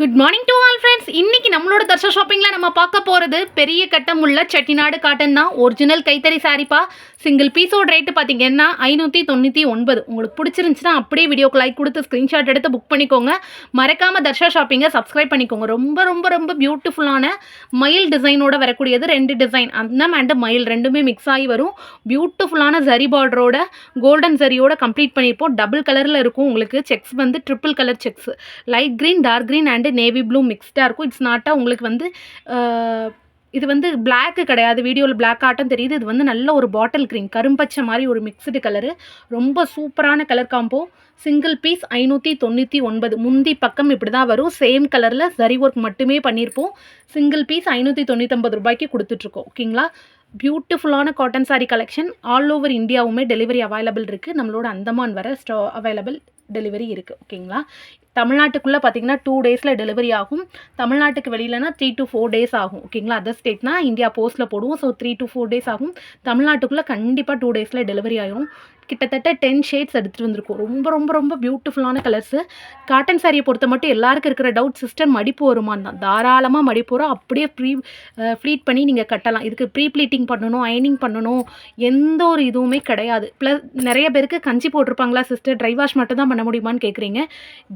Good morning to all friends இன்னைக்கு நம்மளோட தர்ஷா ஷாப்பிங்கில் நம்ம பார்க்க போகிறது பெரிய கட்டம் உள்ள செட்டிநாடு காட்டன் தான். ஒரிஜினல் கைத்தறி சாரிப்பா சிங்கிள் பீஸோட ரேட்டு பார்த்தீங்கன்னா ஐநூற்றி தொண்ணூற்றி ஒன்பது. உங்களுக்கு பிடிச்சிருந்துச்சுன்னா அப்படியே வீடியோக்கு லைக் கொடுத்து ஸ்க்ரீன்ஷாட் எடுத்து புக் பண்ணிக்கோங்க. மறக்காமல் தர்ஷா ஷாப்பிங்கை சப்ஸ்கிரைப் பண்ணிக்கோங்க. ரொம்ப ரொம்ப ரொம்ப பியூட்டிஃபுல்லான மயில் டிசைனோட வரக்கூடியது ரெண்டு டிசைன் அந்த அண்ட் மயில் ரெண்டுமே மிக்ஸ் ஆகி வரும். பியூட்டிஃபுல்லான ஜரி பார்டரோட கோல்டன் ஜரியோட கம்ப்ளீட் பண்ணியிருப்போம். டபுள் கலரில் இருக்கும். உங்களுக்கு செக்ஸ் வந்து triple colour checks light green dark green and navy blue மிக்ஸ்டாக இருக்கும். இட்ஸ் நாட்டாக உங்களுக்கு வந்து இது வந்து பிளாக்கு கிடையாது. வீடியோவில் பிளாக் ஆட்டம் தெரியுது. இது வந்து நல்ல ஒரு பாட்டில் க்ரீன் கரும்பச்சை மாதிரி ஒரு மிக்ஸ்டு கலரு ரொம்ப சூப்பரான கலர் காம்போ சிங்கிள் பீஸ் ஐநூற்றி தொண்ணூற்றி ஒன்பது. முந்தி பக்கம் இப்படி தான் வரும் சேம் கலரில் சரி ஒர்க் மட்டுமே பண்ணியிருப்போம் சிங்கிள் பீஸ் ஐநூற்றி தொண்ணூற்றம்பது ரூபாய்க்கு கொடுத்துட்ருக்கோம். ஓகேங்களா பியூட்டிஃபுல்லான cotton sari collection all over இந்தியாவுமே delivery available இருக்குது நம்மளோட அந்தமான் வர ஸ்டா அவைலபிள் டெலிவரி இருக்குது ஓகேங்களா தமிழ்நாட்டுக்குள்ளே பார்த்தீங்கன்னா டூ டேஸில் டெலிவரி ஆகும். தமிழ்நாட்டுக்கு வெளியிலனா த்ரீ டு ஃபோர் டேஸ் ஆகும் ஓகேங்களா அதர் ஸ்டேட்னா இந்தியா போஸ்ட்டில் போடுவோம் so three to four days ஆகும். தமிழ்நாட்டுக்குள்ளே கண்டிப்பாக டூ டேஸில் டெலிவரி ஆகும் கிட்டத்தட்ட டென் ஷேட்ஸ் எடுத்துகிட்டு வந்திருக்கோம். ரொம்ப ரொம்ப ரொம்ப பியூட்டிஃபுல்லான கலர்ஸு காட்டன் சாரியை பொறுத்த மட்டும் எல்லாருக்கும் இருக்கிற டவுட் சிஸ்டர் மடிப்பு வருமான்னு தான். தாராளமாக மடிப்பு அப்படியே ப்ரீ ஃப்ளீட் பண்ணி நீங்கள் கட்டலாம். இதுக்கு ப்ரீ ப்ளீட்டிங் பண்ணணும் அயனிங் பண்ணணும் எந்த ஒரு இதுவுமே கிடையாது. ப்ளஸ் நிறைய பேருக்கு கஞ்சி போட்டிருப்பாங்களா சிஸ்டர் ட்ரை வாஷ் மட்டும் தான் பண்ண முடியுமான்னு கேட்குறீங்க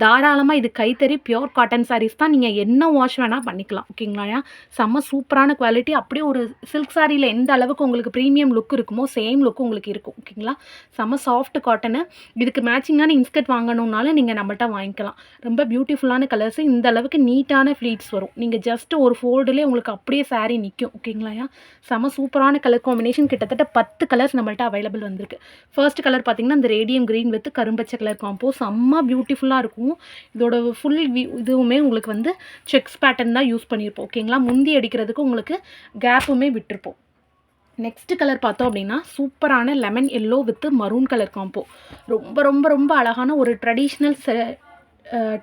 தாராளமாக இது கைத்தறி பியோர் காட்டன் சாரீஸ் தான் நீங்கள் என்ன வாஷ் வேணால் பண்ணிக்கலாம். ஓகேங்களா செம்ம சூப்பரான குவாலிட்டி அப்படியே ஒரு சில்க் சாரியில் எந்த அளவுக்கு உங்களுக்கு ப்ரீமியம் லுக் இருக்குமோ சேம் லுக் உங்களுக்கு இருக்கும். ஓகேங்களா? செம்ம சாஃப்ட் காட்டனு இதுக்கு மேட்சிங்கான இன்ஸ்கர்ட் வாங்கணுன்னாலும் நீங்கள் நம்மள்ட்ட வாங்கிக்கலாம். ரொம்ப பியூட்டிஃபுல்லான கலர்ஸ் இந்த அளவுக்கு நீட்டான ஃப்ளீட்ஸ் வரும். நீங்கள் ஜஸ்ட் ஒரு ஃபோல்டுலேயே உங்களுக்கு அப்படியே saree நிற்கும் ஓகேங்களா செம்ம சூப்பரான கலர் காம்பினேஷன் கிட்டத்தட்ட பத்து கலர்ஸ் நம்மள்ட்ட அவைலபிள் வந்திருக்கு. ஃபர்ஸ்ட் கலர் பார்த்தீங்கன்னா இந்த ரேடியம் க்ரீன் வித் கரும்பச்சை கலர் காம்போ செம்ம பியூட்டிஃபுல்லாக இருக்கும். இதோட ஃபுல் இதுவுமே உங்களுக்கு வந்து செக்ஸ் பேட்டர்ன் தான் யூஸ் பண்ணியிருப்போம் ஓகேங்களா முந்தி அடிக்கிறதுக்கு உங்களுக்கு கேப்புமே விட்டுருப்போம். நெக்ஸ்ட் கலர் பார்த்தோம் அப்படின்னா சூப்பரான lemon yellow with maroon colour combo ரொம்ப ரொம்ப ரொம்ப அழகான ஒரு ட்ரெடிஷ்னல்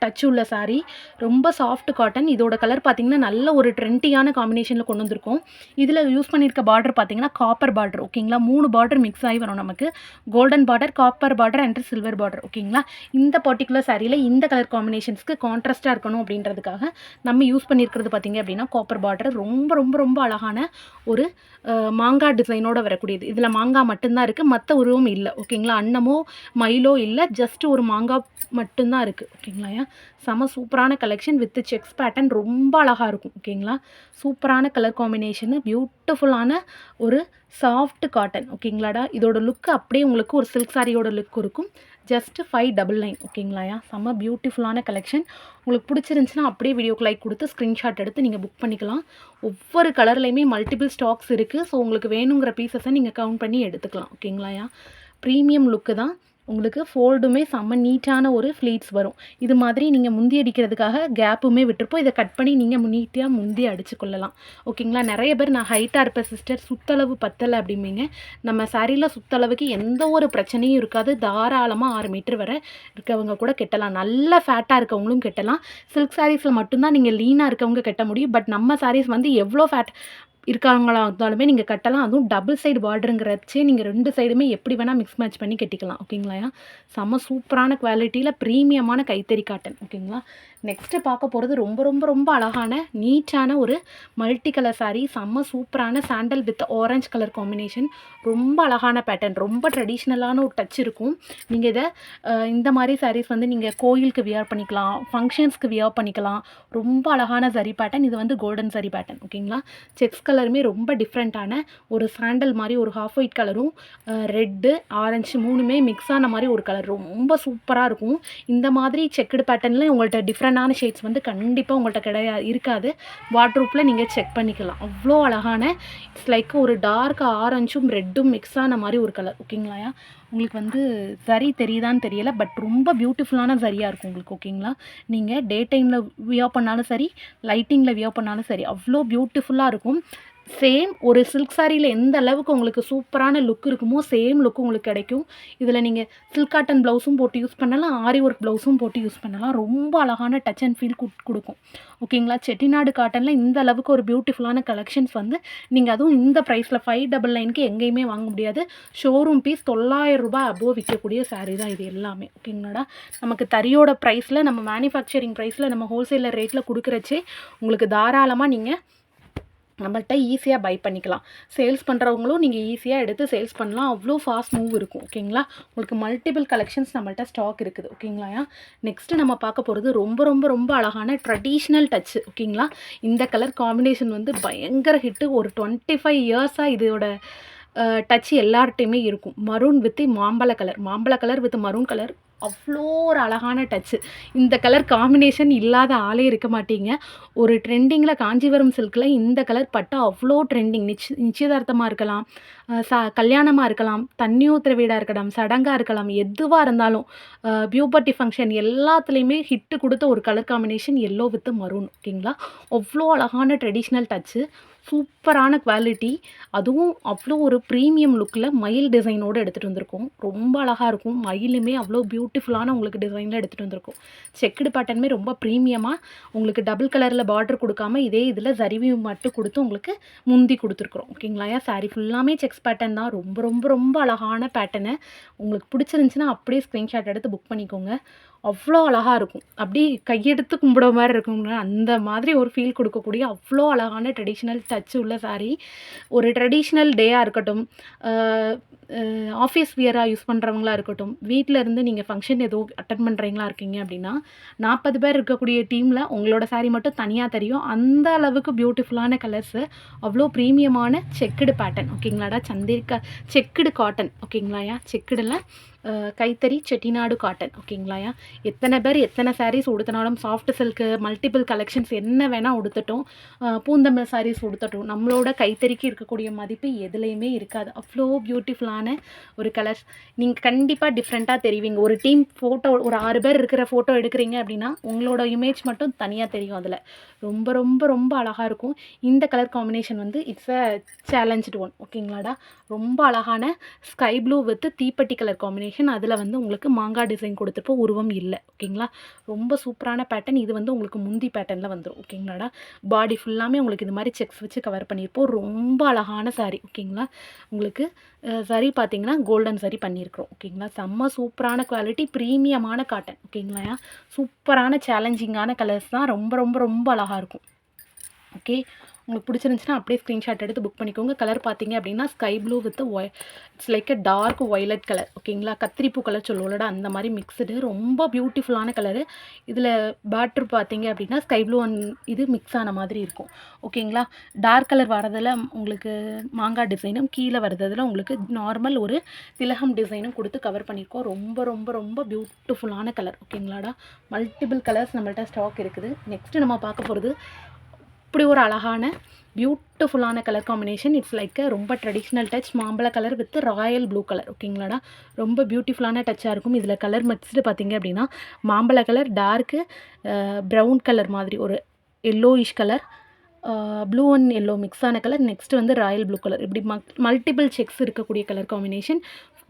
டச் உள்ள சாரீ ரொம்ப சாஃப்ட் காட்டன் இதோட கலர் பார்த்திங்கன்னா நல்ல ஒரு ட்ரெண்டியான காம்பினேஷனில் கொண்டு வந்திருக்கோம். இதில் யூஸ் பண்ணியிருக்க பார்டர் பார்த்திங்கன்னா காப்பர் பார்டர் ஓகேங்களா மூணு பார்டர் மிக்ஸ் ஆகி வரும் நமக்கு. Golden border copper border and silver border ஓகேங்களா இந்த பர்டிகுலர் சாரியில் இந்த கலர் காம்பினேஷன்ஸ்க்கு கான்ட்ராஸ்ட்டாக இருக்கணும் அப்படின்றதுக்காக நம்ம யூஸ் பண்ணியிருக்கிறது பார்த்தீங்க அப்படின்னா காப்பர் பார்டர் ரொம்ப ரொம்ப ரொம்ப அழகான ஒரு மாங்காய் டிசைனோட வரக்கூடியது. இதில் மாங்காய் மட்டும்தான் இருக்குது மற்ற உருவம் இல்லை ஓகேங்களா அன்னமோ மயிலோ இல்லை ஜஸ்ட் ஒரு மாங்காய் மட்டும்தான் இருக்குது ஓகேங்களா செம சூப்பரான கலெக்ஷன் வித் செக்ஸ் பேட்டர்ன் ரொம்ப அழகாக இருக்கும் ஓகேங்களா? சூப்பரான கலர் காம்பினேஷனு பியூட்டிஃபுல்லான ஒரு சாஃப்ட் காட்டன் ஓகேங்களாடா? இதோட லுக்கு அப்படியே உங்களுக்கு ஒரு சில்க் சாரியோட லுக் இருக்கும். ஜஸ்ட் ஃபைவ் டபுள் நைன் ஓகேங்களாயா செம்ம பியூட்டிஃபுல்லான கலெக்ஷன் உங்களுக்கு பிடிச்சிருந்துச்சுன்னா அப்படியே வீடியோக்கு லைக் கொடுத்து ஸ்க்ரீன்ஷாட் எடுத்து நீங்கள் புக் பண்ணிக்கலாம். ஒவ்வொரு கலர்லேயுமே மல்டிபிள் ஸ்டாக்ஸ் இருக்குது ஸோ உங்களுக்கு வேணுங்கிற பீசஸை நீங்கள் கவுண்ட் பண்ணி எடுத்துக்கலாம் ஓகேங்களாயா ப்ரீமியம் லுக்கு தான். உங்களுக்கு ஃபோல்டுமே செம்ம நீட்டான ஒரு ஃப்ளீட்ஸ் வரும். இது மாதிரி நீங்கள் முந்தி அடிக்கிறதுக்காக கேப்புமே விட்டுருப்போம். இதை கட் பண்ணி நீங்கள் நீட்டாக முந்தி அடிச்சுக்கொள்ளலாம் ஓகேங்களா நிறைய பேர் நான் ஹைட்டாக இருப்பேன் சிஸ்டர் சுத்தளவு பத்தலை அப்படிம்பீங்க. நம்ம சாரியில் சுத்தளவுக்கு எந்த ஒரு பிரச்சனையும் இருக்காது. தாராளமாக ஆறு மீட்டர் வரை இருக்கவங்க கூட கெட்டலாம். நல்ல ஃபேட்டாக இருக்கவங்களும் கெட்டலாம். சில்க் சாரீஸில் மட்டும்தான் நீங்கள் லீனாக இருக்கவங்க கெட்ட முடியும். பட் நம்ம சாரீஸ் வந்து எவ்வளோ ஃபேட் இருக்காங்களா இருந்தாலுமே நீங்கள் கட்டலாம். அதுவும் டபுள் சைடு பார்டருங்கிறச்சே நீங்கள் ரெண்டு சைடுமே எப்படி வேணால் மிக்ஸ் மேட்ச் பண்ணி கட்டிக்கலாம். ஓகேங்களா செம்ம சூப்பரான குவாலிட்டியில் ப்ரீமியமான கைத்தறி காட்டன் ஓகேங்களா? நெக்ஸ்ட்டு பார்க்க போகிறது ரொம்ப ரொம்ப ரொம்ப அழகான நீட்டான ஒரு மல்டி கலர் சாரீ செம்ம சூப்பரான sandal with orange colour combination ரொம்ப அழகான பேட்டர்ன் ரொம்ப ட்ரெடிஷ்னலான ஒரு டச் இருக்கும். நீங்கள் இதை இந்த மாதிரி சாரீஸ் வந்து நீங்கள் கோயிலுக்கு வியர் பண்ணிக்கலாம். ஃபங்க்ஷன்ஸ்க்கு வியர் பண்ணிக்கலாம். ரொம்ப அழகான சரி பேட்டர்ன் இது வந்து கோல்டன் சரி பேட்டர்ன் ஓகேங்களா? செக்ஸ் கலருமே ரொம்ப டிஃப்ரெண்ட்டான ஒரு சாண்டல் மாதிரி ஒரு ஹாஃப் ஒயிட் கலரும் ரெட்டு ஆரஞ்சு மூணுமே மிக்ஸ் ஆன மாதிரி ஒரு கலர் ரொம்ப சூப்பராக இருக்கும். இந்த மாதிரி செக்குடு பேட்டர்னில் உங்கள்கிட்ட டிஃப்ரெண்டான ஷேட்ஸ் வந்து கண்டிப்பாக உங்கள்கிட்ட கிடையாது இருக்காது. வாட்ரூப்பில் நீங்கள் செக் பண்ணிக்கலாம். அவ்வளோ அழகான இட்ஸ் லைக் ஒரு டார்க் ஆரஞ்சும் ரெட்டும் மிக்ஸ் ஆன மாதிரி ஒரு கலர் ஓகேங்களா உங்களுக்கு வந்து சரி தெரியுதான்னு தெரியல பட் ரொம்ப பியூட்டிஃபுல்லான சரியாக இருக்கும் உங்களுக்கு ஓகேங்களா நீங்கள் டே டைமில் வியர் பண்ணாலும் சரி லைட்டிங்கில் வியர் பண்ணாலும் சரி அவ்வளோ பியூட்டிஃபுல்லாக இருக்கும். சேம் ஒரு சில்க் சாரியில் எந்த அளவுக்கு உங்களுக்கு சூப்பரான லுக் இருக்குமோ சேம் லுக் உங்களுக்கு கிடைக்கும். இதில் நீங்கள் சில்க் காட்டன் ப்ளவுஸும் போட்டு யூஸ் பண்ணலாம் ஆரி ஒர்க் ப்ளவுஸும் போட்டு யூஸ் பண்ணலாம். ரொம்ப அழகான டச் அண்ட் ஃபீல் கொடுக்கும். ஓகேங்களா செட்டிநாடு காட்டனில் இந்த அளவுக்கு ஒரு பியூட்டிஃபுல்லான கலெக்ஷன்ஸ் வந்து நீங்கள் அதுவும் இந்த ப்ரைஸில் ஃபைவ் டபுள் நைனுக்கு எங்கேயுமே வாங்க முடியாது. ஷோரூம் பீஸ் தொள்ளாயிரம் ரூபாய் அபோவ் விற்கக்கூடிய சாரீ தான் இது எல்லாமே. ஓகேங்களாடா நமக்கு தறியோட ப்ரைஸில் நம்ம மேனுஃபேக்சரிங் ப்ரைஸில் நம்ம ஹோல்சேலர் ரேட்டில் கொடுக்குறச்சே உங்களுக்கு தாராளமாக நீங்கள் நம்மள்கிட்ட ஈஸியாக பை பண்ணிக்கலாம். சேல்ஸ் பண்ணுறவங்களும் நீங்கள் ஈஸியாக எடுத்து சேல்ஸ் பண்ணலாம். அவ்வளோ ஃபாஸ்ட் மூவ் இருக்கும். ஓகேங்களா உங்களுக்கு மல்டிபிள் கலெக்ஷன்ஸ் நம்மள்கிட்ட ஸ்டாக் இருக்குது. ஓகேங்களா நெக்ஸ்ட்டு நம்ம பார்க்க போகிறது ரொம்ப ரொம்ப ரொம்ப அழகான ட்ரெடிஷ்னல் டச்சு ஓகேங்களா இந்த கலர் காம்பினேஷன் வந்து பயங்கர ஹிட்டு ஒரு டுவெண்ட்டி ஃபைவ் இயர்ஸாக இதோட டச் எல்லார்ட்டையுமே இருக்கும். மரூன் வித் மாம்பழ கலர் மாம்பழ கலர் வித் மரூன் கலர் அவ்வளோ ஒரு அழகான டச்சு இந்த கலர் காம்பினேஷன் இல்லாத ஆளே இருக்க மாட்டீங்க. ஒரு ட்ரெண்டிங்கில் காஞ்சிபுரம் சில்கில் இந்த கலர் பட்டா அவ்வளோ ட்ரெண்டிங் நிச்ச நிச்சயதார்த்தமாக இருக்கலாம். ச கல்யாணமாக இருக்கலாம். தண்ணி ஊற்றுற வீடாக இருக்கலாம். சடங்காக இருக்கலாம். எதுவாக இருந்தாலும் பியூபர்ட்டி ஃபங்க்ஷன் எல்லாத்துலேயுமே ஹிட்டு கொடுத்த ஒரு colour combination yellow with maroon ஓகேங்களா அவ்வளோ அழகான ட்ரெடிஷ்னல் டச்சு சூப்பரான குவாலிட்டி அதுவும் அவ்வளோ ஒரு ப்ரீமியம் லுக்கில் மயில் டிசைனோடு எடுத்துகிட்டு வந்திருக்கோம். ரொம்ப அழகாக இருக்கும். மயிலுமே அவ்வளோ பியூட்டிஃபுல்லான உங்களுக்கு டிசைனில் எடுத்துகிட்டு வந்திருக்கோம். செக்குடு பேட்டர்னுமே ரொம்ப ப்ரீமியமாக உங்களுக்கு டபுள் கலரில் பார்டர் கொடுக்காம இதே இதில் ஜரிவி மட்டும் கொடுத்து உங்களுக்கு முந்தி கொடுத்துருக்குறோம். ஓகேங்களா சாரி ஃபுல்லாமே செக்ஸ் பேட்டர்ன் தான். ரொம்ப ரொம்ப ரொம்ப அழகான பேட்டர்னு உங்களுக்கு பிடிச்சிருந்துச்சுன்னா அப்படியே ஸ்க்ரீன்ஷாட் எடுத்து புக் பண்ணிக்கோங்க. அவ்வளோ அழகாக இருக்கும். அப்படியே கையெடுத்து கும்பிட மாதிரி இருக்குங்க அந்த மாதிரி ஒரு ஃபீல் கொடுக்கக்கூடிய அவ்வளோ அழகான ட்ரெடிஷ்னல் டச் உள்ள saree. ஒரு ட்ரெடிஷ்னல் டேயாக இருக்கட்டும் ஆஃபீஸ் வியராக யூஸ் பண்ணுறவங்களா இருக்கட்டும் வீட்டில் இருந்து நீங்கள் ஃபங்க்ஷன் ஏதோ அட்டன் பண்ணுறீங்களா இருக்கீங்க அப்படின்னா நாற்பது பேர் இருக்கக்கூடிய டீமில் உங்களோட சாரீ மட்டும் தனியாக தெரியும். அந்த அளவுக்கு பியூட்டிஃபுல்லான கலர்ஸு அவ்வளோ ப்ரீமியமான செக்குடு பேட்டர்ன் ஓகேங்களாடா சந்திரிக்கா செக்குடு காட்டன் ஓகேங்களாயா செக்குடில் கைத்தறி செட்டிநாடு காட்டன் ஓகேங்களாயா எத்தனை பேர் எத்தனை சாரீஸ் உடுத்தினாலும் சாஃப்ட் சில்க்கு மல்டிபிள் கலெக்ஷன்ஸ் என்ன வேணால் உடுத்தட்டும் பூந்தமிழ் சாரீஸ் உடுத்தட்டும் நம்மளோட கைத்தறிக்கு இருக்கக்கூடிய மதிப்பு எதுலேயுமே இருக்காது. அவ்வளோ பியூட்டிஃபுல்லான ஒரு கலர்ஸ் நீங்கள் கண்டிப்பாக டிஃப்ரெண்ட்டாக தெரிவிங்க. ஒரு டீம் ஃபோட்டோ ஒரு ஆறு பேர் இருக்கிற ஃபோட்டோ எடுக்கிறீங்க அப்படின்னா உங்களோட இமேஜ் மட்டும் தனியாக தெரியும் அதில். ரொம்ப ரொம்ப ரொம்ப அழகாக இருக்கும். இந்த கலர் காம்பினேஷன் வந்து இட்ஸ் அ சேலஞ்சு ஒன் ஓகேங்களாடா ரொம்ப அழகான ஸ்கை ப்ளூ வித் தீப்பெட்டி கலர் காம்பினேஷன் அதில் வந்து உங்களுக்கு மாங்காய் டிசைன் கொடுத்துருப்போம் உருவம் இல்லை. ஓகேங்களா ரொம்ப சூப்பரான பேட்டர்ன் இது வந்து உங்களுக்கு முந்தி பேட்டர்னில் வந்துடும் ஓகேங்களாடா பாடி ஃபுல்லாமே உங்களுக்கு இது மாதிரி செக்ஸ் வச்சு கவர் பண்ணியிருப்போம். ரொம்ப அழகான சாரீ ஓகேங்களா உங்களுக்கு சாரீ பார்த்தீங்கன்னா கோல்டன் சாரீ பண்ணியிருக்கிறோம் ஓகேங்களா செம்ம சூப்பரான குவாலிட்டி ப்ரீமியமான காட்டன் ஓகேங்களா சூப்பரான சேலஞ்சிங்கான கலர்ஸ் தான் ரொம்ப ரொம்ப ரொம்ப அழகாக இருக்கும். ஓகே உங்களுக்கு பிடிச்சிருந்துச்சுன்னா அப்படியே ஸ்க்ரீன்ஷாட் எடுத்து புக் பண்ணிக்கோங்க. கலர் பார்த்தீங்க அப்படின்னா sky blue with Y it's like a dark violet colour ஓகேங்களா கத்திரிப்பூ கலர் சொல்லுவோம்லடா அந்த மாதிரி மிக்ஸ்டு ரொம்ப பியூட்டிஃபுல்லான கலரு இதில் பேட்டர் பார்த்தீங்க அப்படின்னா ஸ்கை ப்ளூ அண்ட் இது மிக்ஸ் ஆன மாதிரி இருக்கும் ஓகேங்களா டார்க் கலர் வரதில் உங்களுக்கு மாங்காய் டிசைனும் கீழே வரதில் உங்களுக்கு நார்மல் ஒரு திலகம் டிசைனும் கொடுத்து கவர் பண்ணியிருக்கோம் ரொம்ப ரொம்ப ரொம்ப பியூட்டிஃபுல்லான கலர் ஓகேங்களாடா மல்டிபிள் கலர்ஸ் நம்மள்ட்ட ஸ்டாக் இருக்குது. நெக்ஸ்ட்டு நம்ம பார்க்க போகிறது இப்படி ஒரு அழகான பியூட்டிஃபுல்லான கலர் காம்பினேஷன் இட்ஸ் லைக் ரொம்ப ட்ரெடிஷ்னல் டச் மாம்பழ colour with royal blue colour ஓகேங்களாடா ரொம்ப பியூட்டிஃபுல்லான டச்சாக இருக்கும். இதில் கலர் மிக்ஸ்டு பார்த்தீங்க அப்படின்னா மாம்பழ கலர் டார்க்கு ப்ரௌன் கலர் மாதிரி ஒரு yellowish colour blue and yellow mix ஆன கலர் நெக்ஸ்ட் வந்து ராயல் ப்ளூ கலர் இப்படி மல்டிபிள் செக்ஸ் இருக்கக்கூடிய கலர் காம்பினேஷன்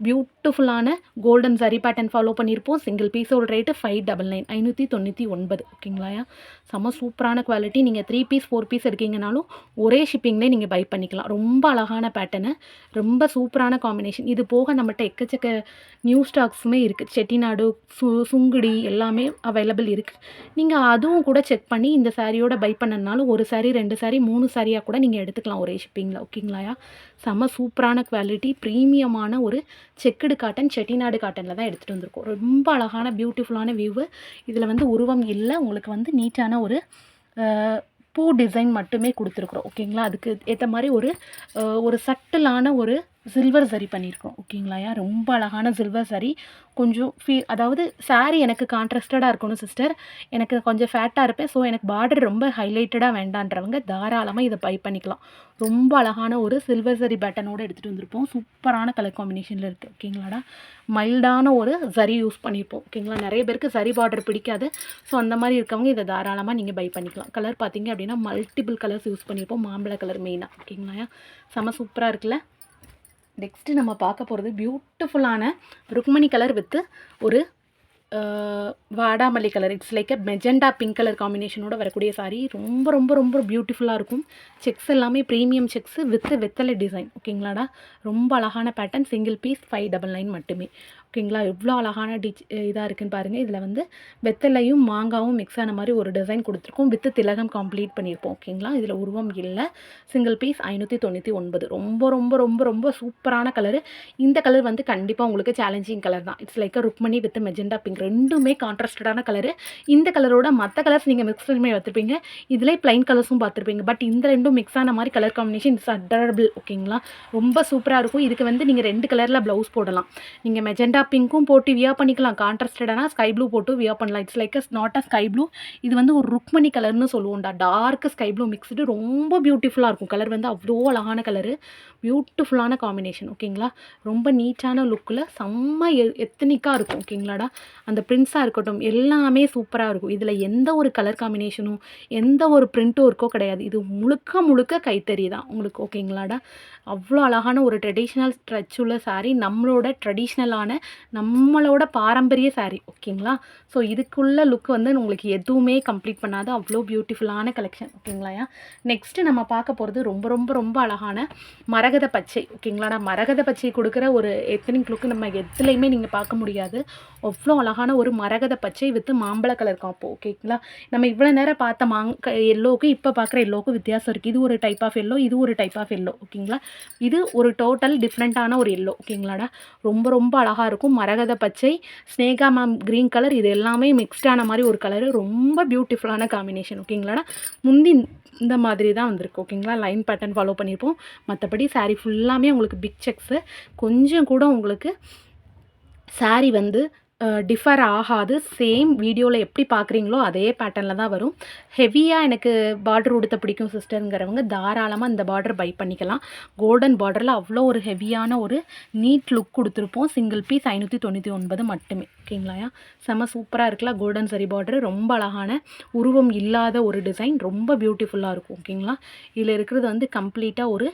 பியூட்டிஃபுல்லான கோல்டன் சரி பேட்டர்ன் ஃபாலோ பண்ணியிருப்போம். சிங்கிள் பீஸோட ரேட்டு ஃபைவ் டபுள் நைன் ஐநூற்றி தொண்ணூற்றி ஒன்பது. ஓகேங்களாயா செம்ம சூப்பரான குவாலிட்டி நீங்கள் த்ரீ பீஸ் ஃபோர் பீஸ் எடுக்கீங்கனாலும் ஒரே ஷிப்பிங்லேயே நீங்கள் பை பண்ணிக்கலாம். ரொம்ப அழகான பேட்டர்னு ரொம்ப சூப்பரான காம்பினேஷன் இது போக நம்மகிட்ட எக்கச்சக்க நியூ ஸ்டாக்ஸுமே இருக்குது செட்டிநாடு சு சுங்குடி எல்லாமே அவைலபிள் இருக்குது நீங்கள் அதுவும் கூட செக் பண்ணி இந்த சாரியோட பை பண்ணனாலும் ஒரு சாரி ரெண்டு சாரி மூணு சாரியாக கூட நீங்கள் எடுத்துக்கலாம் ஒரே ஷிப்பிங்கில் ஓகேங்களாயா செம்ம சூப்பரான குவாலிட்டி ப்ரீமியமான ஒரு செக்குடு காட்டன் செட்டிநாடு காட்டனில் தான் எடுத்துகிட்டு வந்திருக்கோம். ரொம்ப அழகான பியூட்டிஃபுல்லான வியூவு இதில் வந்து உருவம் இல்லை. உங்களுக்கு வந்து நீட்டான ஒரு பூ டிசைன் மட்டுமே கொடுத்துருக்குறோம். ஓகேங்களா அதுக்கு ஏற்ற மாதிரி ஒரு ஒரு சட்டிலான ஒரு சில்வர் சரி பண்ணியிருக்கோம் ஓகேங்களாயா ரொம்ப அழகான சில்வர் சரி. கொஞ்சம் ஃபீ அதாவது சாரீ எனக்கு கான்ட்ராஸ்டடாக இருக்கணும் சிஸ்டர் எனக்கு கொஞ்சம் ஃபேட்டாக இருப்பேன். ஸோ எனக்கு பார்டர் ரொம்ப ஹைலைட்டடாக வேண்டான்றவங்க தாராளமாக இதை பை பண்ணிக்கலாம். ரொம்ப அழகான ஒரு சில்வர் சரி பேட்டனோடு எடுத்துகிட்டு வந்திருப்போம். சூப்பரான கலர் காம்பினேஷனில் இருக்குது ஓகேங்களாடா மைல்டான ஒரு சரி யூஸ் பண்ணியிருப்போம் ஓகேங்களா? நிறைய பேருக்கு சரி பார்டர் பிடிக்காது. ஸோ அந்த மாதிரி இருக்கவங்க இதை தாராளமாக நீங்கள் பை பண்ணிக்கலாம். கலர் பார்த்தீங்க அப்படின்னா மல்டிபிள் கலர்ஸ் யூஸ் பண்ணியிருப்போம். மாம்பழ கலர் மெயினாக ஓகேங்களா செம சூப்பராக இருக்குல்ல? நெக்ஸ்ட்டு நம்ம பார்க்க போகிறது பியூட்டிஃபுல்லான ருக்மணி கலர் வித்து ஒரு வாடாமல்லி colour it's like uh magenta pink colour காம்பினேஷனோட வரக்கூடிய சாரீ ரொம்ப ரொம்ப ரொம்ப பியூட்டிஃபுல்லாக இருக்கும். செக்ஸ் எல்லாமே ப்ரீமியம் செக்ஸ் வித் வெத்தலை டிசைன் ஓகேங்களாடா ரொம்ப அழகான pattern single piece five double nine மட்டுமே. ஓகேங்களா எவ்வளோ அழகான டிச் இதாக இருக்குதுன்னு பாருங்கள் இதில் வந்து வெத்தலையும் மாங்காவும் மிக்ஸ் ஆன மாதிரி ஒரு டிசைன் கொடுத்துருக்கோம். வித்து திலகம் கம்ப்ளீட் பண்ணியிருப்போம். ஓகேங்களா? இதில் உருவம் இல்லை. சிங்கிள் பீஸ் ஐநூற்றி தொண்ணூற்றி ஒன்பது. ரொம்ப ரொம்ப ரொம்ப ரொம்ப சூப்பரான கலரு இந்த கலர் வந்து கண்டிப்பாக உங்களுக்கு சேலஞ்சிங் கலர் தான். It's like Rukmani with magenta pink ரெண்டுமே கான்ட்ராஸ்டடான கலரு இந்த கலரோட மற்ற கலர்ஸ் நீங்கள் மிக்ஸ் பண்ணி பார்த்துருப்பீங்க இதிலே ப்ளைன் கலர்ஸும் பார்த்துருப்பீங்க. பட் இந்த ரெண்டும் மிக்ஸ் ஆன மாதிரி கலர் காம்பினேஷன் இட்ஸ் அடரபிள் ஓகேங்களா? ரொம்ப சூப்பராக இருக்கும். இதுக்கு வந்து நீங்கள் ரெண்டு கலரில் ப்ளவுஸ் போடலாம். நீங்கள் மெஜெண்டா பிங்க்கும் போட்டு வியா பண்ணிக்கலாம். கான்ட்ராஸ்டடானா ஸ்கை ப்ளூ போட்டு வியா பண்ணலாம். It's like not a sky blue இது வந்து ஒரு ருக்மணி கலர்னு சொல்லுவோம்டா. டார்க் ஸ்கை ப்ளூ மிக்ஸ்டு ரொம்ப பியூட்டிஃபுல்லாக இருக்கும். கலர் வந்து அவ்வளோ அழகான கலரு பியூட்டிஃபுல்லான காம்பினேஷன் ஓகேங்களா? ரொம்ப நீட்டான லுக்கில் செம்ம எத்தனிக்காக இருக்கும் ஓகேங்களாடா? அந்த பிரிண்ட்ஸாக இருக்கட்டும் எல்லாமே சூப்பராக இருக்கும். இதில் எந்த ஒரு கலர் காம்பினேஷனும் எந்த ஒரு பிரிண்ட்டும் இருக்கோ கிடையாது. இது முழுக்க முழுக்க கைத்தறி தான் உங்களுக்கு ஓகேங்களாடா? அவ்வளோ அழகான ஒரு ட்ரெடிஷ்னல் ஸ்ட்ரெச் உள்ள saree நம்மளோட ட்ரெடிஷ்னலான நம்மளோட பாரம்பரிய சாரீ ஓகேங்களா ஸோ இதுக்குள்ள லுக் வந்து உங்களுக்கு எதுவுமே கம்ப்ளீட் பண்ணாத அவ்வளோ பியூட்டிஃபுல்லான கலெக்ஷன் ஓகேங்களாயா நெக்ஸ்ட்டு நம்ம பார்க்க போகிறது ரொம்ப ரொம்ப ரொம்ப அழகான மரகத பச்சை ஓகேங்களாடா மரகத பச்சை கொடுக்குற ஒரு எத்தனிக் லுக்கு நம்ம எதுலேயுமே நீங்கள் பார்க்க முடியாது. அவ்வளோ அழகான ஒரு மரகத பச்சை வித்து மாம்பழ கலர் காப்போ ஓகேங்களா நம்ம இவ்வளோ நேரம் பார்த்த மாங் எல்லோவுக்கு இப்போ பார்க்குற எல்லோவுக்கு வித்தியாசம் இருக்குது இது ஒரு டைப் ஆஃப் எல்லோ இது ஒரு டைப் ஆஃப் எல்லோ ஓகேங்களா இது ஒரு டோட்டல் டிஃப்ரெண்ட்டான ஒரு எல்லோ ஓகேங்களாடா ரொம்ப ரொம்ப அழகாக இருக்கும். மரகத பச்சை ஸ்னேகா மேம் க்ரீன் கலர் இது எல்லாமே மிக்ஸ்டான மாதிரி ஒரு கலரு ரொம்ப பியூட்டிஃபுல்லான காம்பினேஷன் ஓகேங்களாடா முந்தி இந்த மாதிரி தான் வந்திருக்கு ஓகேங்களா லைன் பேட்டர்ன் ஃபாலோ பண்ணியிருப்போம் மற்றபடி சாரீ ஃபுல்லாமே உங்களுக்கு பிக் செக்ஸு கொஞ்சம் கூட உங்களுக்கு saree வந்து டிஃபர் ஆகாது. சேம் வீடியோவில் எப்படி பார்க்குறீங்களோ அதே பேட்டர்னில் தான் வரும். ஹெவியாக எனக்கு பார்டர் உடுத்த பிடிக்கும் சிஸ்டருங்கிறவங்க தாராளமாக இந்த பார்டர் பை பண்ணிக்கலாம். கோல்டன் பார்டரில் அவ்வளோ ஒரு ஹெவியான ஒரு நீட் லுக் கொடுத்துருப்போம். சிங்கிள் பீஸ் ஐநூற்றி தொண்ணூற்றி ஒன்பது மட்டுமே. ஓகேங்களாயா செம சூப்பராக இருக்கலாம் கோல்டன் சரி பார்டர் ரொம்ப அழகான உருவம் இல்லாத ஒரு டிசைன் ரொம்ப பியூட்டிஃபுல்லாக இருக்கும். ஓகேங்களா? இதில் இருக்கிறது வந்து கம்ப்ளீட்டாக ஒரு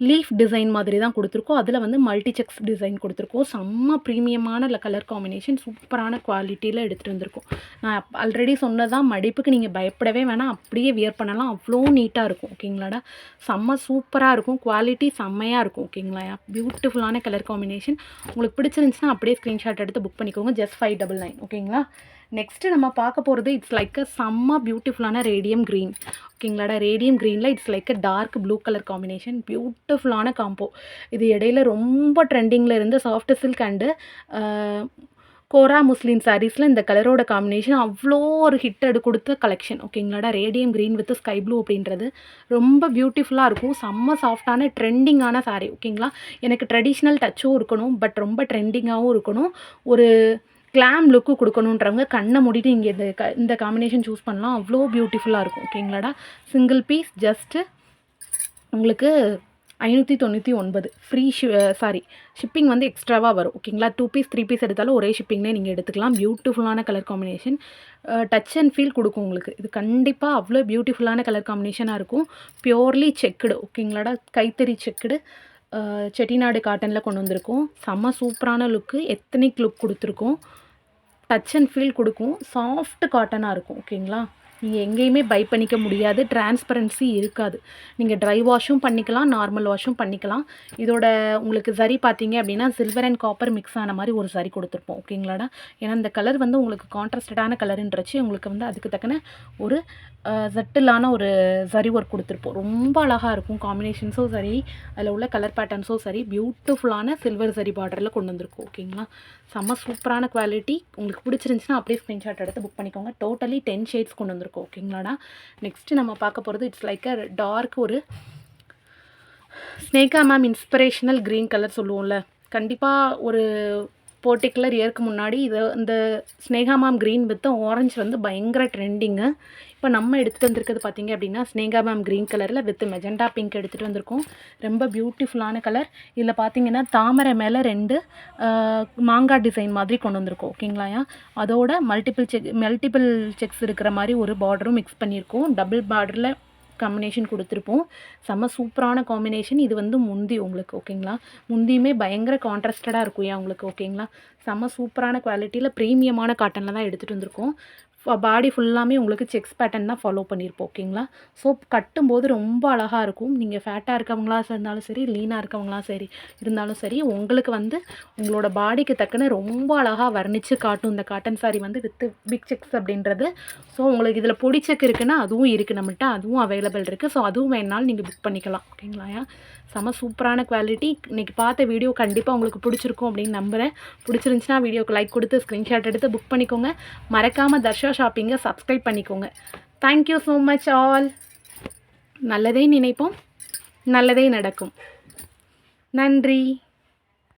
லீஃப் டிசைன் மாதிரி தான் கொடுத்துருக்கோம். அதில் வந்து மல்டி செக்ஸ் டிசைன் கொடுத்துருக்கோம். செம்ம ப்ரீமியமான கலர் காம்பினேஷன் சூப்பரான குவாலிட்டியில் எடுத்துகிட்டு வந்திருக்கோம். நான் ஆல்ரெடி சொன்னதான் மடிப்புக்கு நீங்கள் பயப்படவே வேணாம். அப்படியே வியர் பண்ணலாம். அவ்வளோ நீட்டாக இருக்கும். ஓகேங்களாடா செம்ம சூப்பராக இருக்கும். குவாலிட்டி செம்மையாக இருக்கும். ஓகேங்களா? பியூட்டிஃபுல்லான கலர் காம்பினேஷன் உங்களுக்கு பிடிச்சிருந்துச்சுன்னா அப்படியே ஸ்க்ரீன்ஷாட் எடுத்து புக் பண்ணிக்கோங்க. ஜஸ்ட் ஃபைவ் டபுள் நைன் ஓகேங்களா? நெக்ஸ்ட்டு நம்ம பார்க்க போகிறது இட்ஸ் லைக் அ செம்ம பியூட்டிஃபுல்லான ரேடியம் க்ரீன் ஓகேங்களாடா ரேடியம் க்ரீனில் it's like a dark blue colour combination பியூட்டிஃபுல்லான காம்போ இது இடையில ரொம்ப ட்ரெண்டிங்கில் இருந்த soft silk and kora muslin சாரீஸில் இந்த கலரோட காம்பினேஷன் அவ்வளோ ஒரு ஹிட் எடு கொடுத்த collection ஓகேங்களாடா radium green with sky blue அப்படின்றது ரொம்ப பியூட்டிஃபுல்லாக இருக்கும். செம்ம சாஃப்டான ட்ரெண்டிங்கான சாரீ ஓகேங்களா எனக்கு ட்ரெடிஷ்னல் டச்சும் இருக்கணும் பட் ரொம்ப ட்ரெண்டிங்காகவும் இருக்கணும். ஒரு கிளாம் லுக்கு கொடுக்கணுன்றவங்க கண்ணை மூடிட்டு இங்கே இந்த க இந்த காம்பினேஷன் சூஸ் பண்ணலாம். அவ்வளோ பியூட்டிஃபுல்லாக இருக்கும் ஓகேங்களாடா சிங்கிள் பீஸ் ஜஸ்ட்டு உங்களுக்கு ஐநூற்றி தொண்ணூற்றி ஒன்பது. ஃப்ரீ ஷி சாரி ஷிப்பிங் வந்து எக்ஸ்ட்ராவாக வரும் ஓகேங்களா டூ பீஸ் த்ரீ பீஸ் எடுத்தாலும் ஒரே ஷிப்பிங்லேயே நீங்கள் எடுத்துக்கலாம். பியூட்டிஃபுல்லான colour combination touch and feel கொடுக்கும் உங்களுக்கு. இது கண்டிப்பாக அவ்வளோ பியூட்டிஃபுல்லான கலர் காம்பினேஷனாக இருக்கும். பியோர்லி செக்குடு ஓகேங்களாடா கைத்தறி செக்குடு செட்டிநாடு காட்டனில் கொண்டு வந்திருக்கோம். செம்ம சூப்பரான லுக்கு எத்தனிக் லுக் கொடுத்துருக்கோம். டச் அண்ட் ஃபீல் கொடுக்கும். சாஃப்ட் காட்டனாக இருக்கும் ஓகேங்களா நீங்கள் எங்கேயுமே பை பண்ணிக்க முடியாது. டிரான்ஸ்பரன்சி இருக்காது. நீங்கள் ட்ரை வாஷும் பண்ணிக்கலாம் நார்மல் வாஷும் பண்ணிக்கலாம். இதோட உங்களுக்கு சரி பார்த்தீங்க அப்படின்னா சில்வர் அண்ட் காப்பர் மிக்ஸ் ஆன மாதிரி ஒரு சரி கொடுத்துருப்போம். ஓகேங்களாடா ஏன்னா இந்த கலர் வந்து உங்களுக்கு கான்ட்ராஸ்டடான கலருன்றச்சு உங்களுக்கு வந்து அதுக்கு தக்கன ஒரு ஜட்டிலான ஒரு சரி ஒர்க் கொடுத்துருப்போம். ரொம்ப அழகாக இருக்கும். காம்பினேஷன்ஸும் சரி அதில் உள்ள கலர் பேட்டர்ன்ஸும் சரி பியூட்டிஃபுல்லான சில்வர் சரி பார்டரில் கொண்டு வந்திருக்கும். ஓகேங்களா செம்ம சூப்பரான குவாலிட்டி உங்களுக்கு பிடிச்சிருந்துச்சுன்னா அப்படியே ஸ்க்ரீன்ஷாட் எடுத்து புக் பண்ணிக்கோங்க. டோட்டலி டென் ஷேட்ஸ் கொண்டு வந்துருக்கும். ஓகேங்களாடா நெக்ஸ்ட்டு நம்ம பார்க்க போகிறது இட்ஸ் லைக் அ டார்க் ஒரு Sneha ma'am inspirational green colour சொல்லுவோம்ல. கண்டிப்பாக ஒரு போர்டிகுலர் இயருக்கு முன்னாடி இது இந்த Sneha ma'am green with orange வந்து பயங்கர ட்ரெண்டிங்கு இப்போ நம்ம எடுத்துகிட்டு வந்திருக்கிறது பார்த்தீங்க அப்படின்னா ஸ்னேகா மேம் க்ரீன் கலரில் வித் மெஜெண்டா பிங்க் எடுத்துகிட்டு வந்திருக்கோம். ரொம்ப பியூட்டிஃபுல்லான கலர் இதில் பார்த்தீங்கன்னா தாமரை மேலே ரெண்டு மாங்காய் டிசைன் மாதிரி கொண்டு வந்திருக்கோம். ஓகேங்களாயா அதோட மல்டிபிள் செக் மல்டிபிள் செக்ஸ் இருக்கிற மாதிரி ஒரு பார்டரும் மிக்ஸ் பண்ணியிருக்கோம். டபுள் பார்டரில் காம்பினேஷன் கொடுத்துருப்போம். செம்ம சூப்பரான காம்பினேஷன் இது வந்து முந்தி உங்களுக்கு ஓகேங்களா முந்தியுமே பயங்கர கான்ட்ராஸ்டடாக இருக்கும் ஏன் உங்களுக்கு ஓகேங்களா செம்ம சூப்பரான குவாலிட்டியில் ப்ரீமியமான காட்டனில் தான் எடுத்துகிட்டு வந்திருக்கோம். பாடி ஃபுல்லாமே உங்களுக்கு செக்ஸ் பேட்டர்ன் தான் ஃபாலோ பண்ணியிருப்போம் ஓகேங்களா ஸோ கட்டும்போது ரொம்ப அழகாக இருக்கும். நீங்கள் ஃபேட்டாக இருக்கவங்களா இருந்தாலும் சரி லீனாக இருக்கவங்களா சரி இருந்தாலும் சரி உங்களுக்கு வந்து உங்களோட பாடிக்கு தக்கன ரொம்ப அழகாக வர்ணித்து காட்டும். இந்த காட்டன் சாரி வந்து வித் பிக் செக்ஸ் அப்படின்றது. ஸோ உங்களுக்கு இதில் பொடி செக் இருக்குன்னா அதுவும் இருக்குது நம்மகிட்ட அதுவும் அவைலபிள் இருக்குது ஸோ அதுவும் வேணாலும் நீங்கள் புக் பண்ணிக்கலாம் ஓகேங்களாயா செம சூப்பரான குவாலிட்டி இன்றைக்கி பார்த்த வீடியோ கண்டிப்பாக உங்களுக்கு பிடிச்சிருக்கும் அப்படின்னு நம்புகிறேன் பிடிச்சிருந்துச்சின்னா வீடியோக்கு லைக் கொடுத்து ஸ்க்ரீன்ஷாட் எடுத்து புக் பண்ணிக்கோங்க. மறக்காமல் தர்ஷா ஷாப்பிங்கை சப்ஸ்கிரைப் பண்ணிக்கோங்க. Thank you so much all நல்லதே நினைப்போம் நல்லதே நடக்கும். நன்றி.